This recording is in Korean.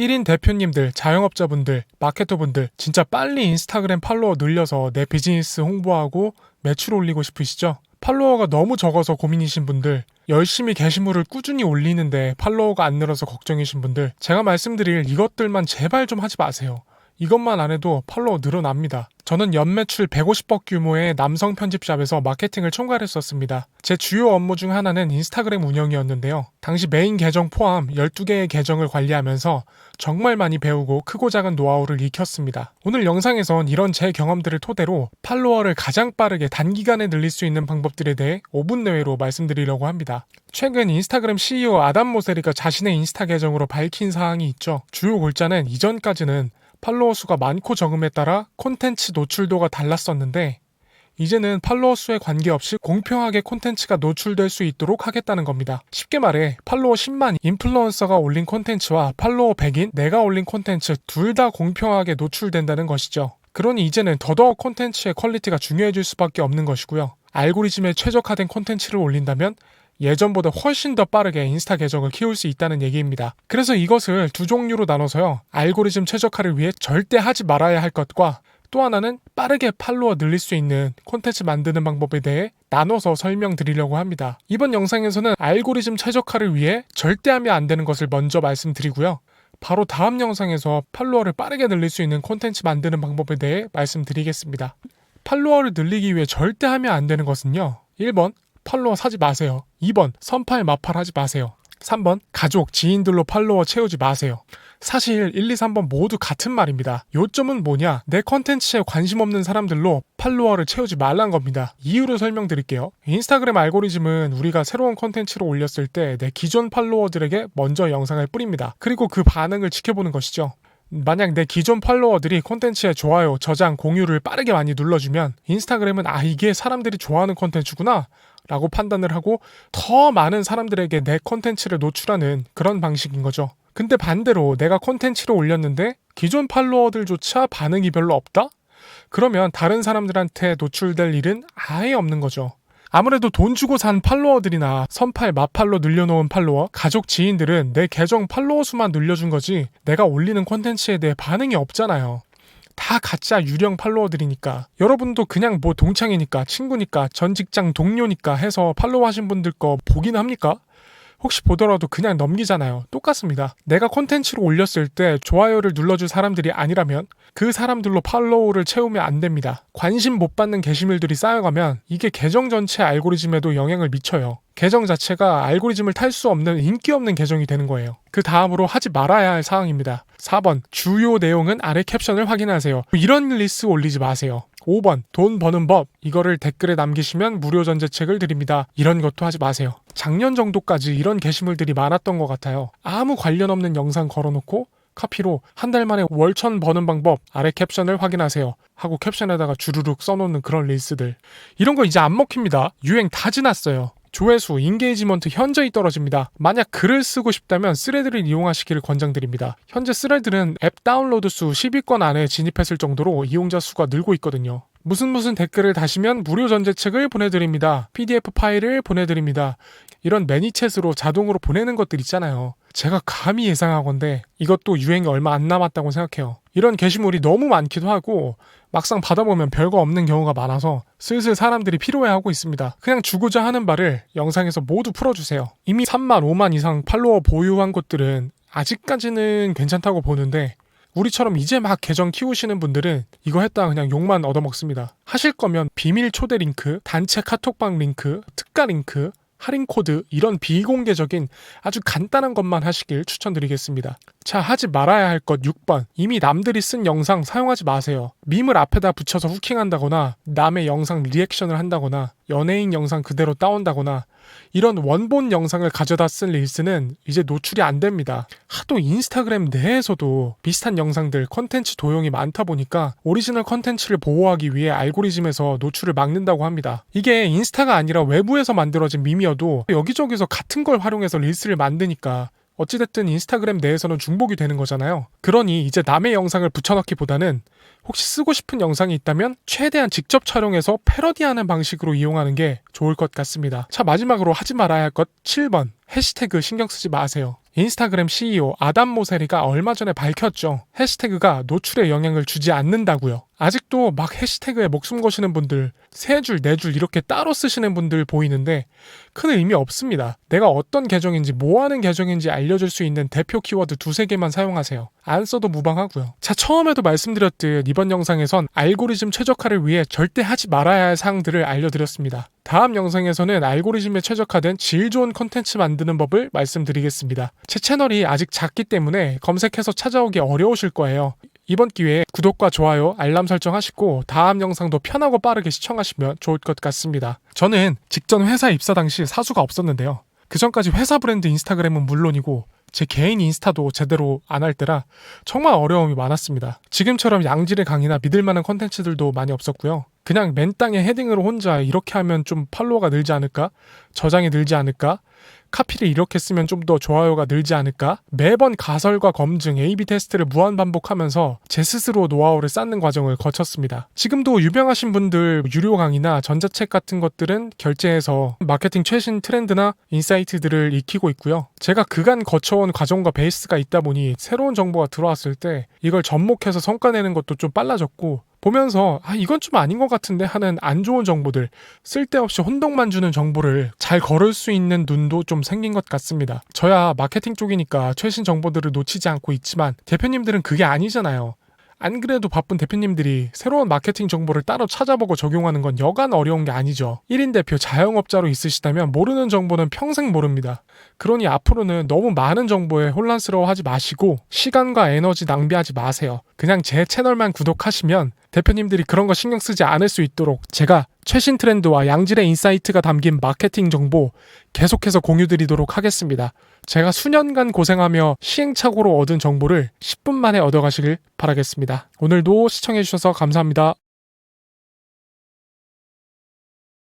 1인 대표님들, 자영업자분들, 마케터분들 진짜 빨리 인스타그램 팔로워 늘려서 내 비즈니스 홍보하고 매출 올리고 싶으시죠? 팔로워가 너무 적어서 고민이신 분들, 열심히 게시물을 꾸준히 올리는데 팔로워가 안 늘어서 걱정이신 분들, 제가 말씀드릴 이것들만 제발 좀 하지 마세요. 이것만 안 해도 팔로워 늘어납니다. 저는 연매출 150억 규모의 남성 편집샵에서 마케팅을 총괄했었습니다. 제 주요 업무 중 하나는 인스타그램 운영이었는데요. 당시 메인 계정 포함 12개의 계정을 관리하면서 정말 많이 배우고 크고 작은 노하우를 익혔습니다. 오늘 영상에선 이런 제 경험들을 토대로 팔로워를 가장 빠르게 단기간에 늘릴 수 있는 방법들에 대해 5분 내외로 말씀드리려고 합니다. 최근 인스타그램 CEO 아담 모세리가 자신의 인스타 계정으로 밝힌 사항이 있죠. 주요 골자는 이전까지는 팔로워 수가 많고 적음에 따라 콘텐츠 노출도가 달랐었는데 이제는 팔로워 수에 관계없이 공평하게 콘텐츠가 노출될 수 있도록 하겠다는 겁니다. 쉽게 말해 팔로워 10만 인플루언서가 올린 콘텐츠와 팔로워 100인 내가 올린 콘텐츠 둘 다 공평하게 노출된다는 것이죠. 그러니 이제는 더더욱 콘텐츠의 퀄리티가 중요해질 수밖에 없는 것이고요. 알고리즘에 최적화된 콘텐츠를 올린다면 예전보다 훨씬 더 빠르게 인스타 계정을 키울 수 있다는 얘기입니다. 그래서 이것을 두 종류로 나눠서요. 알고리즘 최적화를 위해 절대 하지 말아야 할 것과 또 하나는 빠르게 팔로워 늘릴 수 있는 콘텐츠 만드는 방법에 대해 나눠서 설명드리려고 합니다. 이번 영상에서는 알고리즘 최적화를 위해 절대 하면 안 되는 것을 먼저 말씀드리고요. 바로 다음 영상에서 팔로워를 빠르게 늘릴 수 있는 콘텐츠 만드는 방법에 대해 말씀드리겠습니다. 팔로워를 늘리기 위해 절대 하면 안 되는 것은요. 1번 팔로워 사지 마세요. 2번 선팔 마팔 하지 마세요. 3번 가족, 지인들로 팔로워 채우지 마세요. 사실 1, 2, 3번 모두 같은 말입니다. 요점은 뭐냐? 내 컨텐츠에 관심 없는 사람들로 팔로워를 채우지 말란 겁니다. 이유를 설명드릴게요. 인스타그램 알고리즘은 우리가 새로운 컨텐츠를 올렸을 때 내 기존 팔로워들에게 먼저 영상을 뿌립니다. 그리고 그 반응을 지켜보는 것이죠. 만약 내 기존 팔로워들이 콘텐츠에 좋아요, 저장, 공유를 빠르게 많이 눌러주면 인스타그램은 아 이게 사람들이 좋아하는 콘텐츠구나 라고 판단을 하고 더 많은 사람들에게 내 콘텐츠를 노출하는 그런 방식인 거죠. 근데 반대로 내가 콘텐츠를 올렸는데 기존 팔로워들조차 반응이 별로 없다? 그러면 다른 사람들한테 노출될 일은 아예 없는 거죠. 아무래도 돈 주고 산 팔로워들이나 선팔, 마팔로 늘려놓은 팔로워, 가족, 지인들은 내 계정 팔로워 수만 늘려준 거지 내가 올리는 콘텐츠에 대해 반응이 없잖아요. 다 가짜 유령 팔로워들이니까 여러분도 그냥 뭐 동창이니까 친구니까 전 직장 동료니까 해서 팔로우 하신 분들 거 보긴 합니까? 혹시 보더라도 그냥 넘기잖아요. 똑같습니다. 내가 콘텐츠를 올렸을 때 좋아요를 눌러줄 사람들이 아니라면 그 사람들로 팔로우를 채우면 안 됩니다. 관심 못 받는 게시물들이 쌓여가면 이게 계정 전체 알고리즘에도 영향을 미쳐요. 계정 자체가 알고리즘을 탈 수 없는 인기 없는 계정이 되는 거예요. 그 다음으로 하지 말아야 할 사항입니다. 4번 주요 내용은 아래 캡션을 확인하세요. 이런 리스 올리지 마세요. 5번 돈 버는 법 이거를 댓글에 남기시면 무료 전제책을 드립니다. 이런 것도 하지 마세요. 작년 정도까지 이런 게시물들이 많았던 것 같아요. 아무 관련 없는 영상 걸어놓고 카피로 한 달 만에 월천 버는 방법 아래 캡션을 확인하세요 하고 캡션에다가 주르륵 써놓는 그런 릴스들 이런 거 이제 안 먹힙니다. 유행 다 지났어요. 조회수, 인게이지먼트 현저히 떨어집니다. 만약 글을 쓰고 싶다면 스레드를 이용하시기를 권장드립니다. 현재 스레드는 앱 다운로드 수 10위권 안에 진입했을 정도로 이용자 수가 늘고 있거든요. 무슨 무슨 댓글을 다시면 무료 전제책을 보내드립니다. PDF 파일을 보내드립니다. 이런 매니챗으로 자동으로 보내는 것들 있잖아요. 제가 감히 예상하건데 이것도 유행이 얼마 안 남았다고 생각해요. 이런 게시물이 너무 많기도 하고 막상 받아보면 별거 없는 경우가 많아서 슬슬 사람들이 필요해하고 있습니다. 그냥 주고자 하는 바를 영상에서 모두 풀어주세요. 이미 3만, 5만 이상 팔로워 보유한 곳들은 아직까지는 괜찮다고 보는데 우리처럼 이제 막 계정 키우시는 분들은 이거 했다가 그냥 욕만 얻어먹습니다. 하실 거면 비밀 초대 링크, 단체 카톡방 링크, 특가 링크, 할인 코드 이런 비공개적인 아주 간단한 것만 하시길 추천드리겠습니다. 자, 하지 말아야 할 것 6번. 이미 남들이 쓴 영상 사용하지 마세요. 밈을 앞에다 붙여서 후킹한다거나 남의 영상 리액션을 한다거나 연예인 영상 그대로 따온다거나 이런 원본 영상을 가져다 쓴 릴스는 이제 노출이 안 됩니다. 하도 인스타그램 내에서도 비슷한 영상들 컨텐츠 도용이 많다 보니까 오리지널 컨텐츠를 보호하기 위해 알고리즘에서 노출을 막는다고 합니다. 이게 인스타가 아니라 외부에서 만들어진 밈이어도 여기저기서 같은 걸 활용해서 릴스를 만드니까 어찌됐든 인스타그램 내에서는 중복이 되는 거잖아요. 그러니 이제 남의 영상을 붙여넣기보다는 혹시 쓰고 싶은 영상이 있다면 최대한 직접 촬영해서 패러디하는 방식으로 이용하는 게 좋을 것 같습니다. 자, 마지막으로 하지 말아야 할 것 7번. 해시태그 신경 쓰지 마세요. 인스타그램 CEO 아담 모세리가 얼마 전에 밝혔죠. 해시태그가 노출에 영향을 주지 않는다고요. 아직도 막 해시태그에 목숨 거시는 분들 세 줄, 네 줄 이렇게 따로 쓰시는 분들 보이는데 큰 의미 없습니다. 내가 어떤 계정인지 뭐 하는 계정인지 알려줄 수 있는 대표 키워드 두세 개만 사용하세요. 안 써도 무방하고요. 자, 처음에도 말씀드렸듯 이번 영상에선 알고리즘 최적화를 위해 절대 하지 말아야 할 사항들을 알려드렸습니다. 다음 영상에서는 알고리즘에 최적화된 질 좋은 컨텐츠 만드는 법을 말씀드리겠습니다. 제 채널이 아직 작기 때문에 검색해서 찾아오기 어려우실 거예요. 이번 기회에 구독과 좋아요, 알람 설정 하시고 다음 영상도 편하고 빠르게 시청하시면 좋을 것 같습니다. 저는 직전 회사 입사 당시 사수가 없었는데요. 그 전까지 회사 브랜드 인스타그램은 물론이고 제 개인 인스타도 제대로 안 할 때라 정말 어려움이 많았습니다. 지금처럼 양질의 강의나 믿을 만한 컨텐츠들도 많이 없었고요. 그냥 맨 땅에 헤딩으로 혼자 이렇게 하면 좀 팔로워가 늘지 않을까? 저장이 늘지 않을까? 카피를 이렇게 쓰면 좀 더 좋아요가 늘지 않을까? 매번 가설과 검증, A-B 테스트를 무한 반복하면서 제 스스로 노하우를 쌓는 과정을 거쳤습니다. 지금도 유명하신 분들 유료 강의나 전자책 같은 것들은 결제해서 마케팅 최신 트렌드나 인사이트들을 익히고 있고요. 제가 그간 거쳐온 과정과 베이스가 있다 보니 새로운 정보가 들어왔을 때 이걸 접목해서 성과 내는 것도 좀 빨라졌고 보면서 아 이건 좀 아닌 것 같은데 하는 안 좋은 정보들 쓸데없이 혼동만 주는 정보를 잘 걸을 수 있는 눈도 좀 생긴 것 같습니다. 저야 마케팅 쪽이니까 최신 정보들을 놓치지 않고 있지만 대표님들은 그게 아니잖아요. 안 그래도 바쁜 대표님들이 새로운 마케팅 정보를 따로 찾아보고 적용하는 건 여간 어려운 게 아니죠. 1인 대표 자영업자로 있으시다면 모르는 정보는 평생 모릅니다. 그러니 앞으로는 너무 많은 정보에 혼란스러워 하지 마시고 시간과 에너지 낭비하지 마세요. 그냥 제 채널만 구독하시면 대표님들이 그런 거 신경 쓰지 않을 수 있도록 제가 최신 트렌드와 양질의 인사이트가 담긴 마케팅 정보 계속해서 공유드리도록 하겠습니다. 제가 수년간 고생하며 시행착오로 얻은 정보를 10분 만에 얻어가시길 바라겠습니다. 오늘도 시청해주셔서 감사합니다.